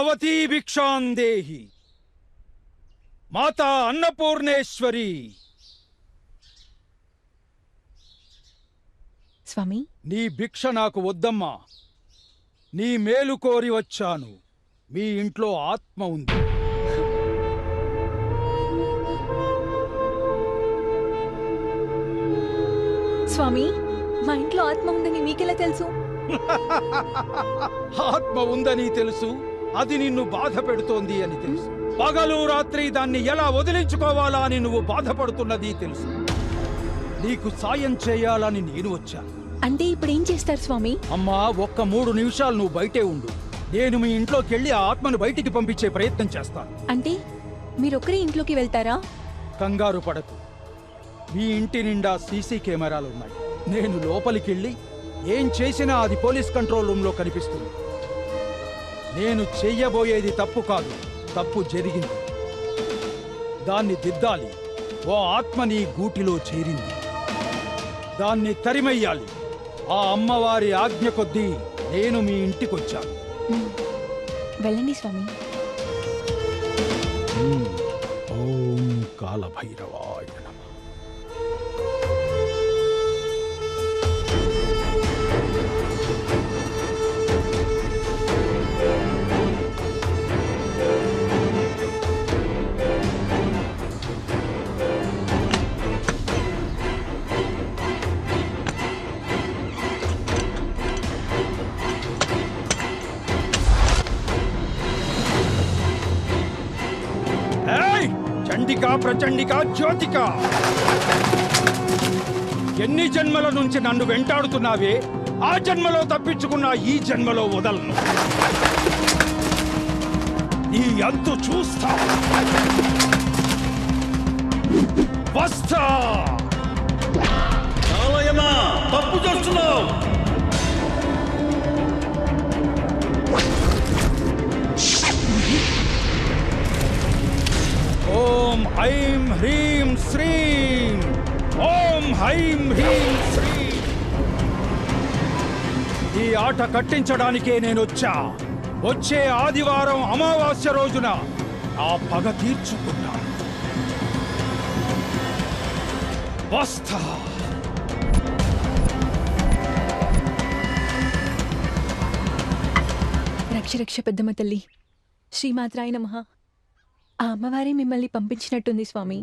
భవతీ భిక్షాందేహి మాతా అన్నపూర్ణేశ్వరి స్వామి? నీ భిక్ష నాకు వద్దమ్మా. నీ మేలు కోరి వచ్చాను. మీ ఇంట్లో ఆత్మ ఉంది. స్వామి మా ఇంట్లో ఆత్మ ఉందని మీకెలా తెలుసు? ఆత్మ ఉందని తెలుసు. అది నిన్ను బాధ పెడుతోంది అని తెలుసు. పగలు రాత్రి దాన్ని ఎలా వదిలించుకోవాలా అని నువ్వు బాధపడుతున్నది తెలుసు. నీకు సాయం చేయాలని నేను వచ్చాను అంటే ఇప్పుడు ఏం చేస్తారు స్వామి? అమ్మా ఒక్క మూడు నిమిషాలు నువ్వు బయటే ఉండు. నేను మీ ఇంట్లోకి వెళ్ళి ఆ ఆత్మను బయటికి పంపించే ప్రయత్నం చేస్తాను అంటే మీరొక్కరే ఇంట్లోకి వెళ్తారా? కంగారు పడకు. మీ ఇంటి నిండా సీసీ కెమెరాలు ఉన్నాయి నేను లోపలికి వెళ్ళి ఏం చేసినా అది పోలీస్ కంట్రోల్ రూమ్లో కనిపిస్తుంది. నేను చెయ్యబోయేది తప్పు కాదు. తప్పు జరిగింది. దాన్ని దిద్దాలి. ఓ ఆత్మ నీ గూటిలో చేరింది. దాన్ని తరిమెయ్యాలి ఆ అమ్మవారి ఆజ్ఞ కొద్దీ నేను మీ ఇంటికొచ్చాను. వెళ్ళండి స్వామి. ఓం కాలభైరవాయ నమః. చండిక ప్రచండిక జ్యోతిక. ఎన్ని జన్మల నుంచి నన్ను వెంటాడుతున్నావే? ఆ జన్మలో తప్పించుకున్న ఈ జన్మలో వదలను. ఈ అంతు చూస్తా. వస్తా. ఓం ఐం హ్రీం శ్రీం ఓం హైం హ్రీం శ్రీం ఈ ఆట కట్టించడానికే నేను వచ్చా వచ్చే ఆదివారం అమావాస్య రోజున ఆ పగ తీర్చుకున్నా. వస్తా. రక్ష రక్ష పెద్దమ్మ తల్లి. శ్రీమాత్రాయ నమః. ఆ అమ్మవారే మిమ్మల్ని పంపించినట్టుంది స్వామి.